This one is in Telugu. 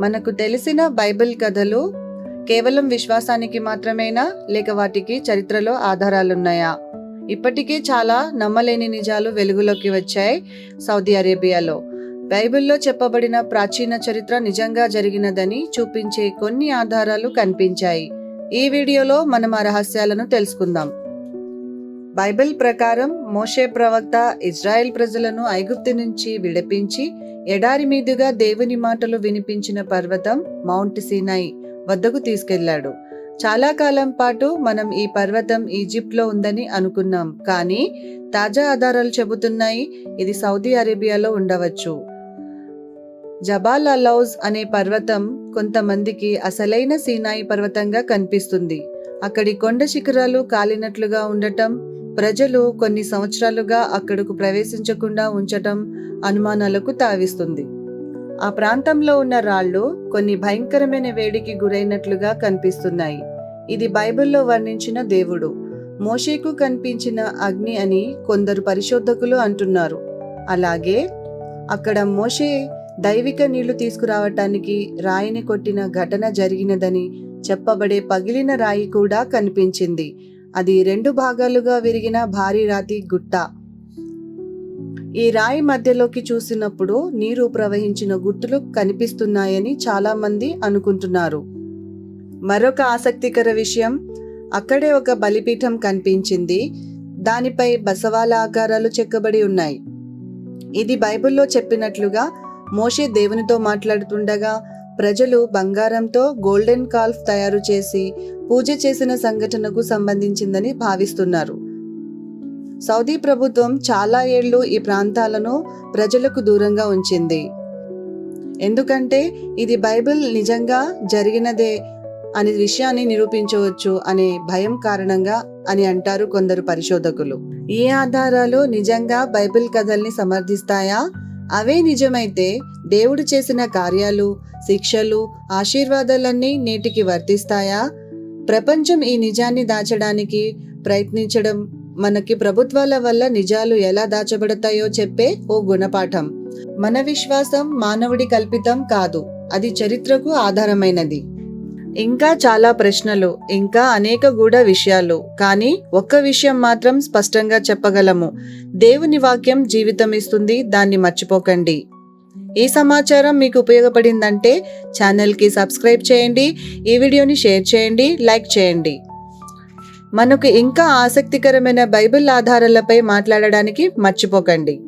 మనకు తెలిసిన బైబిల్ కథలు కేవలం విశ్వాసానికి మాత్రమేనా? లేక వాటికి చరిత్రలో ఆధారాలున్నాయా? ఇప్పటికే చాలా నమ్మలేని నిజాలు వెలుగులోకి వచ్చాయి సౌదీ అరేబియాలో. బైబిల్లో చెప్పబడిన ప్రాచీన చరిత్ర నిజంగా జరిగినదని చూపించే కొన్ని ఆధారాలు కనిపించాయి. ఈ వీడియోలో మనం ఆ రహస్యాలను తెలుసుకుందాం. బైబిల్ ప్రకారం మోషే ప్రవక్త ఇజ్రాయెల్ ప్రజలను ఐగుప్తు నుంచి విడిపించి ఎడారి మీదుగా దేవుని మాటలు వినిపించిన పర్వతం మౌంట్ సీనాయి వద్దకు తీసుకెళ్ళాడు. చాలా కాలం పాటు మనం ఈ పర్వతం ఈజిప్ట్లో ఉందని అనుకున్నాం కానీ తాజా ఆధారాలు చెబుతున్నాయి ఇది సౌదీ అరేబియాలో ఉండవచ్చు. జబాల్ అలౌజ్ అనే పర్వతం కొంతమందికి అసలైన సీనాయి పర్వతంగా కనిపిస్తుంది. అక్కడి కొండ శిఖరాలు కాలినట్లుగా ఉండటం ప్రజలు కొన్ని సంవత్సరాలుగా అక్కడకు ప్రవేశించకుండా ఉంచటం అనుమానాలకు తావిస్తుంది. ఆ ప్రాంతంలో ఉన్న రాళ్ళు కొన్ని భయంకరమైన వేడికి గురైనట్లుగా కనిపిస్తున్నాయి. ఇది బైబిల్లో వర్ణించిన దేవుడు. మోషేకు కనిపించిన అగ్ని అని కొందరు పరిశోధకులు అంటున్నారు. అలాగే అక్కడ మోషే దైవిక నీళ్ళు తీసుకురావటానికి రాయిని కొట్టిన ఘటన జరిగినదని చెప్పబడే పగిలిన రాయి కూడా కనిపించింది. అది రెండు భాగాలుగా విరిగిన భారీ రాతి గుట్ట. ఈ రాయి మధ్యలోకి చూసినప్పుడు నీరు ప్రవహించిన గుర్తులు కనిపిస్తున్నాయని చాలా మంది అనుకుంటున్నారు. మరొక ఆసక్తికర విషయం అక్కడే ఒక బలిపీఠం కనిపించింది. దానిపై బసవాల ఆకారాలు చెక్కబడి ఉన్నాయి. ఇది బైబిల్లో చెప్పినట్లుగా మోషే దేవునితో మాట్లాడుతుండగా ప్రజలు బంగారంతో గోల్డెన్ కాల్ఫ్ తయారు చేసి పూజ చేసిన సంఘటనకు సంబంధించిందని భావిస్తున్నారు. సౌదీ ప్రభుత్వం చాలా ఏళ్ళు ఈ ప్రాంతాలను ప్రజలకు దూరంగా ఉంచింది. ఎందుకంటే ఇది బైబిల్ నిజంగా జరిగినదే అనే విషయాన్ని నిరూపించవచ్చు అనే భయం కారణంగా అని అంటారు కొందరు పరిశోధకులు. ఈ ఆధారాలు నిజంగా బైబిల్ కథల్ని సమర్థిస్తాయా? అవే నిజమైతే దేవుడు చేసిన కార్యాలు శిక్షలు ఆశీర్వాదాలన్నీ నేటికి వర్తిస్తాయా? ప్రపంచం ఈ నిజాన్ని దాచడానికి ప్రయత్నించడం మనకి ప్రభుత్వాల వల్ల నిజాలు ఎలా దాచబడతాయో చెప్పే ఓ గుణపాఠం. మన విశ్వాసం మానవుడి కల్పితం కాదు అది చరిత్రకు ఆధారమైనది. ఇంకా చాలా ప్రశ్నలు ఇంకా అనేక గూఢ విషయాలు కానీ ఒక్క విషయం మాత్రం స్పష్టంగా చెప్పగలము. దేవుని వాక్యం జీవితం ఇస్తుంది దాన్ని మర్చిపోకండి. ఈ సమాచారం మీకు ఉపయోగపడిందంటే ఛానల్కి సబ్స్క్రైబ్ చేయండి ఈ వీడియోని షేర్ చేయండి లైక్ చేయండి. మనకు ఇంకా ఆసక్తికరమైన బైబిల్ ఆధారాలపై మాట్లాడడానికి మర్చిపోకండి.